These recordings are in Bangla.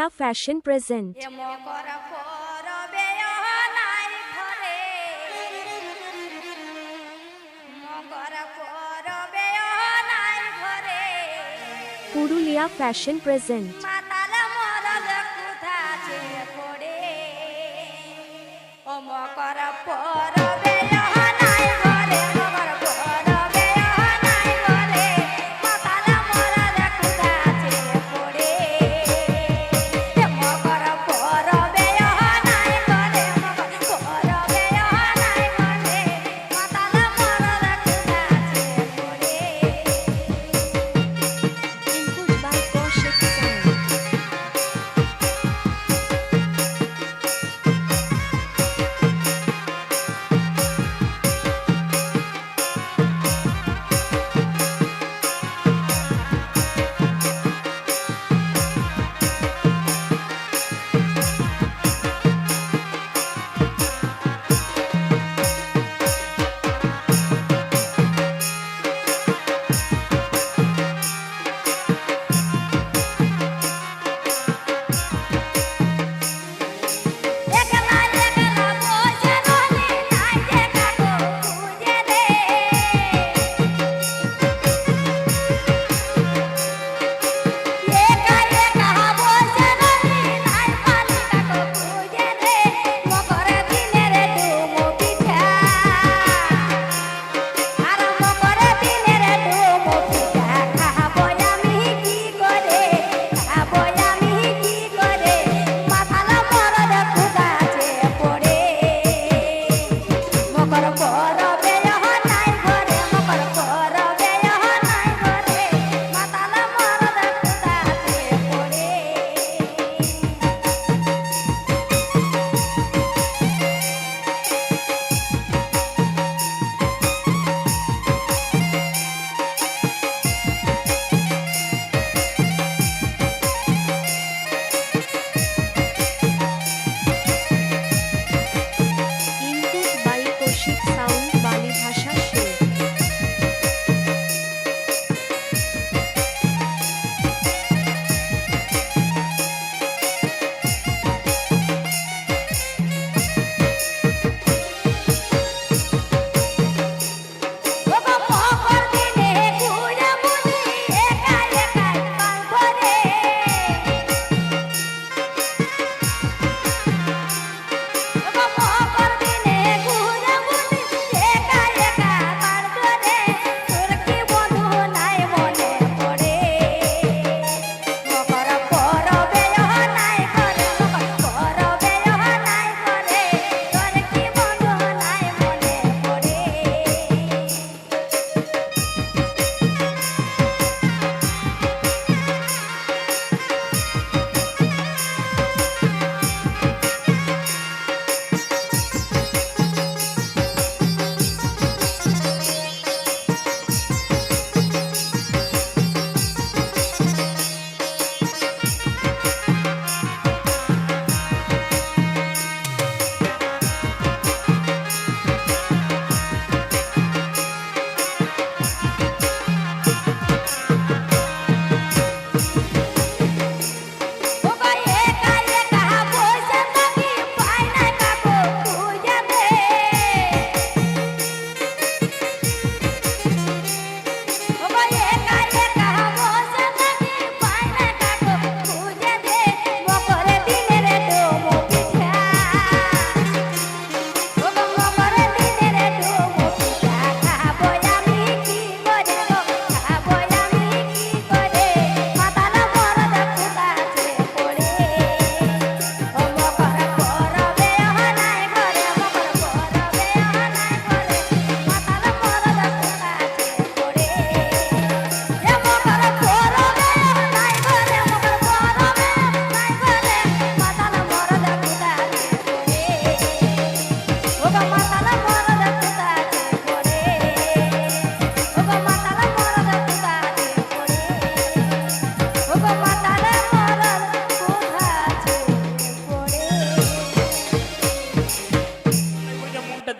Purulia fashion present. Purulia fashion present.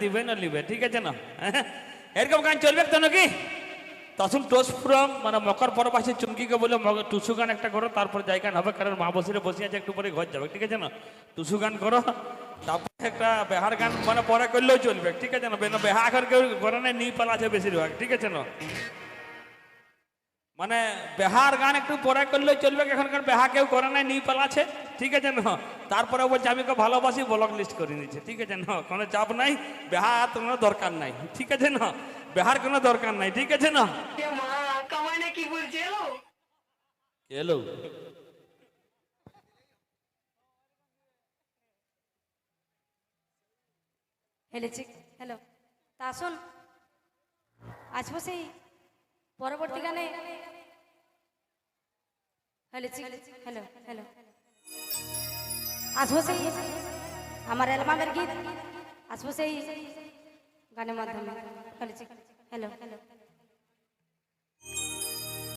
দিবে না লিবে, ঠিক আছে না? এরকম গান চলবে তো নাকি? তখন টোসপুরম মানে মকর পরব আছে চুমকিকে বলে টুসু গান একটা করো, তারপর গান হবে, কারণ মা বসিরে বসে আছে একটু পরে ঘর যাবে, ঠিক আছে না? টুসু গান করো, তারপরে একটা বেহার গান মানে পরে করলেও চলবে, ঠিক আছে না? বেহা এখন কেউ নাই নি পালা আছে বেশিরভাগ, ঠিক আছে না? মানে বেহার গান একটু পরে করলেও চলবে এখনকার বেহা কেউ করে নাই নি পালাছে ঠিক আছে না। তারপরে বলছে আমি তো ভালোবাসি ব্লক লিস্ট করে নিচ্ছে ঠিক আছে না কোনো চাপ নাই। বেহা তোমার দরকার নাই। ঠিক আছে না। বেহার কোনো দরকার নাই। ঠিক আছে না। এলো? হেলেছি হ্যালো তা আসুন আসব সেই পরবর্তী গানে হেলেছি হ্যালো হ্যালো। আসব সেই আমার অ্যালবামের গীত। আসব সেই গানের মাধ্যমে। Hello hello.